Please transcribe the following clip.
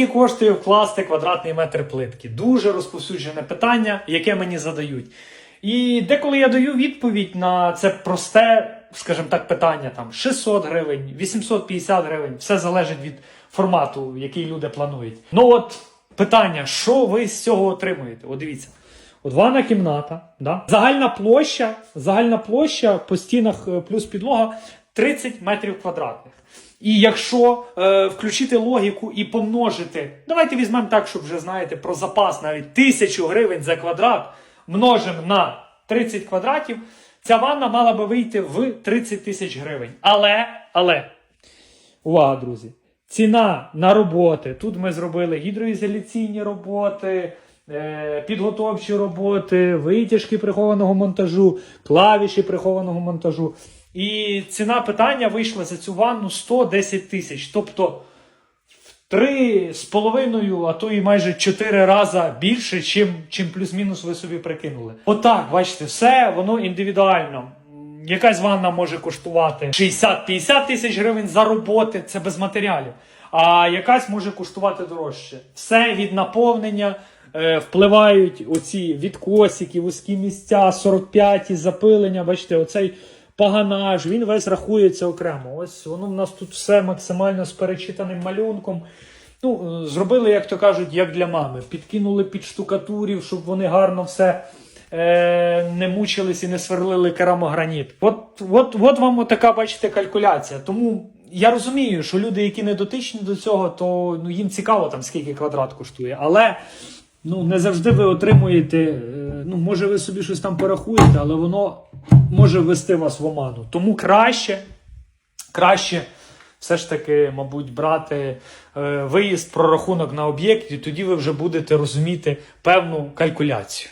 Скільки коштує вкласти квадратний метр плитки? Дуже розповсюджене питання, яке мені задають. І деколи я даю відповідь на це просте, скажімо так, питання там 600 гривень, 850 гривень, все залежить від формату, який люди планують. Ну от питання, що ви з цього отримуєте? От дивіться. От кімната, да? загальна площа, загальна площа по стінах е, плюс підлога 30 метрів квадратних. І якщо е, включити логіку і помножити, давайте візьмемо так, щоб вже знаєте про запас навіть тисячу гривень за квадрат множимо на 30 квадратів, ця ванна мала би вийти в 30 тисяч гривень. Але, але, увага, друзі, ціна на роботи. Тут ми зробили гідроізоляційні роботи, е, підготовчі роботи, витяжки прихованого монтажу, клавіші прихованого монтажу. І ціна питання вийшла за цю ванну 110 тисяч. Тобто з половиною, а то і майже чотири рази більше, чим, чим плюс-мінус ви собі прикинули. Отак, бачите, все воно індивідуально. Якась ванна може коштувати 60-50 тисяч гривень за роботи, це без матеріалів. А якась може коштувати дорожче. Все від наповнення е, впливають оці відкосики, вузькі місця, 45 запилення. Бачите, оцей паганаж, він весь рахується окремо. Ось воно в нас тут все максимально з перечитаним малюнком. Ну, е, зробили, як то кажуть, як для мами. Підкинули під штукатурів, щоб вони гарно все е, не мучились і не сверлили керамограніт. От, от, от вам така, бачите, калькуляція. Тому я розумію, що люди, які не дотичні до цього, то ну, їм цікаво, там, скільки квадрат коштує. Але ну, не завжди ви отримуєте. е, Ну, може, ви собі щось там порахуєте, але воно може ввести вас в оману. Тому краще, краще все ж таки, мабуть, брати е, виїзд, прорахунок на об'єкт, і тоді ви вже будете розуміти певну калькуляцію.